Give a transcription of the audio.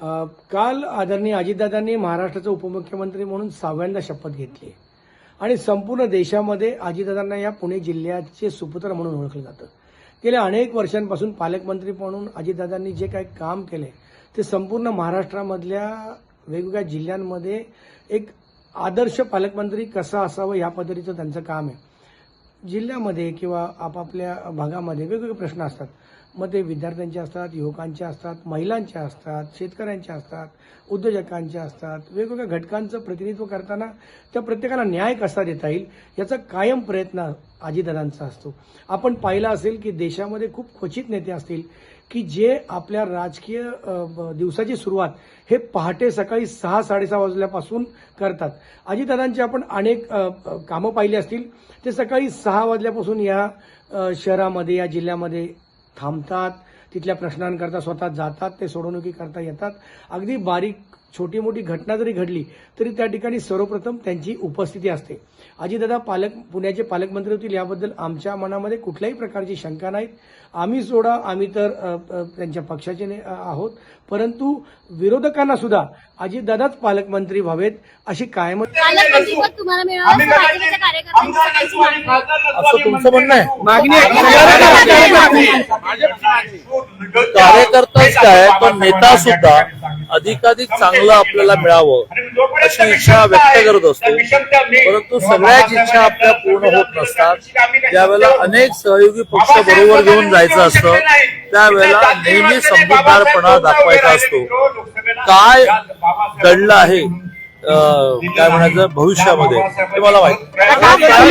काल आदरणीय अजितदादांनी महाराष्ट्राचे उपमुख्यमंत्री म्हणून सहाव्यांदा शपथ घेतली. आणि संपूर्ण देशामध्ये अजितदादांना या पुणे जिल्ह्याचे सुपुत्र म्हणून ओळखलं जातं. गेल्या अनेक वर्षांपासून पालकमंत्री म्हणून अजितदादांनी जे काही काम केले ते संपूर्ण महाराष्ट्रामधल्या वेगवेगळ्या जिल्ह्यांमध्ये एक आदर्श पालकमंत्री कसा असावं या पद्धतीचं त्यांचं काम आहे. जिल्ह्यामध्ये किंवा आपापल्या भागामध्ये वेगवेगळे प्रश्न असतात. मग ते विद्यार्थ्यांचे असतात युवकांचे असतात महिलांचे असतात शेतकऱ्यांचे असतात उद्योजकांचे असतात वेगवेगळ्या घटकांचं प्रतिनिधित्व करताना त्या प्रत्येकाला न्याय कसा देता येईल याचा कायम प्रयत्न आजीदारांचा असतो. आपण पाहिलं असेल की देशामध्ये खूप क्वचित नेते असतील की जे आपल्या राजकीय दिवसाची सुरुवात हे पहाटे सकाळी सहा साडेसहा वाजल्यापासून करतात. अजितदादांची आपण अनेक कामं पाहिली असतील. ते सकाळी सहा वाजल्यापासून या शहरामध्ये या जिल्ह्यामध्ये थांबतात तिथल्या प्रश्नांकरता स्वतः जातात ते सोडवणुकी करता येतात. अगदी बारीक छोटी मोठी घटना जरी घडली तरी त्या ठिकाणी सर्वप्रथम त्यांची उपस्थिती असते. अजितदादा पालक पुण्याचे पालकमंत्री होतील याबद्दल आमच्या मनामध्ये कुठल्याही प्रकारची शंका नाहीत. आम्ही सोडा आम्ही तर त्यांच्या पक्षाचे आहोत. परंतु विरोधकांना सुद्धा अजितदादाच पालकमंत्री व्हावेत अशी कायम असं तुमचं म्हणणं आहे? मागणी कार्यकर्ताच काय पण नेता सुद्धा अधिकाधिक चांगलं आपल्याला मिळावं अशी इच्छा व्यक्त करत असतो. परंतु सगळ्याच इच्छा आपल्या पूर्ण होत नसतात. त्यावेळेला अनेक सहयोगी पक्ष बरोबर घेऊन जायचं असतं त्यावेळेला नेहमी समजूतदारपणा दाखवायचा असतो. काय घडलं आहे काय म्हणायचं भविष्यामध्ये? ते मला माहिती